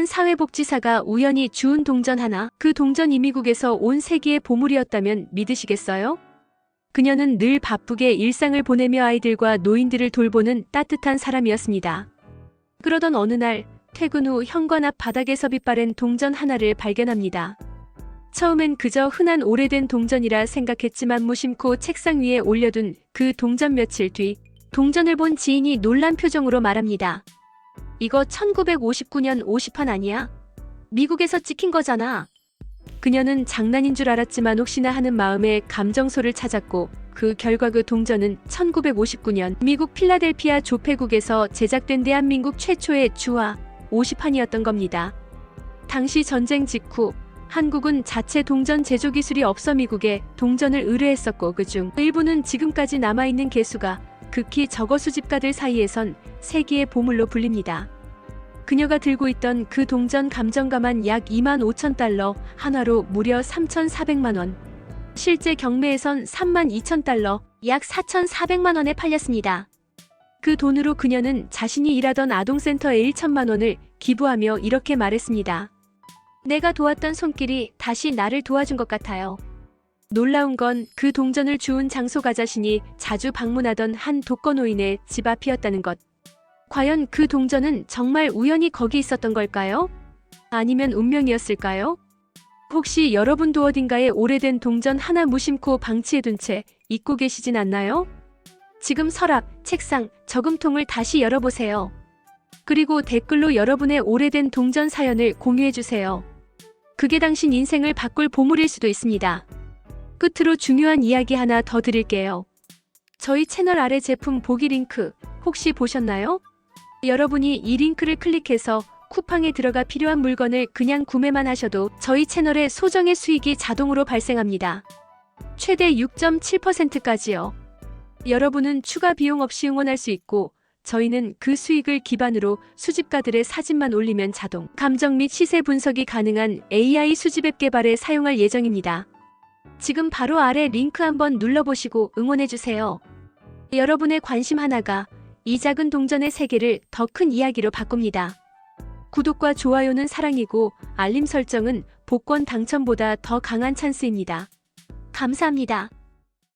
한 사회복지사가 우연히 주운 동전 하나, 그 동전이 미국에서 온 세계의 보물이었다면 믿으시겠어요? 그녀는 늘 바쁘게 일상을 보내며 아이들과 노인들을 돌보는 따뜻한 사람이었습니다. 그러던 어느 날 퇴근 후 현관 앞 바닥에서 빛바랜 동전 하나를 발견합니다. 처음엔 그저 흔한 오래된 동전이라 생각했지만 무심코 책상 위에 올려둔 그 동전 며칠 뒤 동전을 본 지인이 놀란 표정으로 말합니다. 이거 1959년 50판 아니야? 미국에서 찍힌 거잖아. 그녀는 장난인 줄 알았지만 혹시나 하는 마음에 감정소를 찾았고 그 결과 그 동전은 1959년 미국 필라델피아 조폐국에서 제작된 대한민국 최초의 주화 50판이었던 겁니다. 당시 전쟁 직후 한국은 자체 동전 제조 기술이 없어 미국에 동전을 의뢰했었고 그중 일부는 지금까지 남아있는 개수가 극히 적어 수집가들 사이에선 세계의 보물로 불립니다. 그녀가 들고 있던 그 동전 감정가만 약 2만 5천 달러, 한화로 무려 3,400만 원. 실제 경매에선 3만 2천 달러, 약 4,400만 원에 팔렸습니다. 그 돈으로 그녀는 자신이 일하던 아동센터에 1천만 원을 기부하며 이렇게 말했습니다. 내가 도왔던 손길이 다시 나를 도와준 것 같아요. 놀라운 건 그 동전을 주운 장소가 자신이 자주 방문하던 한 독거노인의 집 앞이었다는 것. 과연 그 동전은 정말 우연히 거기 있었던 걸까요? 아니면 운명이었을까요? 혹시 여러분도 어딘가에 오래된 동전 하나 무심코 방치해둔 채 잊고 계시진 않나요? 지금 서랍, 책상, 저금통을 다시 열어보세요. 그리고 댓글로 여러분의 오래된 동전 사연을 공유해주세요. 그게 당신 인생을 바꿀 보물일 수도 있습니다. 끝으로 중요한 이야기 하나 더 드릴게요. 저희 채널 아래 제품 보기 링크 혹시 보셨나요? 여러분이 이 링크를 클릭해서 쿠팡에 들어가 필요한 물건을 그냥 구매만 하셔도 저희 채널의 소정의 수익이 자동으로 발생합니다. 최대 6.7%까지요. 여러분은 추가 비용 없이 응원할 수 있고 저희는 그 수익을 기반으로 수집가들의 사진만 올리면 자동 감정 및 시세 분석이 가능한 AI 수집 앱 개발에 사용할 예정입니다. 지금 바로 아래 링크 한번 눌러보시고 응원해주세요. 여러분의 관심 하나가 이 작은 동전의 세계를 더 큰 이야기로 바꿉니다. 구독과 좋아요는 사랑이고 알림 설정은 복권 당첨보다 더 강한 찬스입니다. 감사합니다.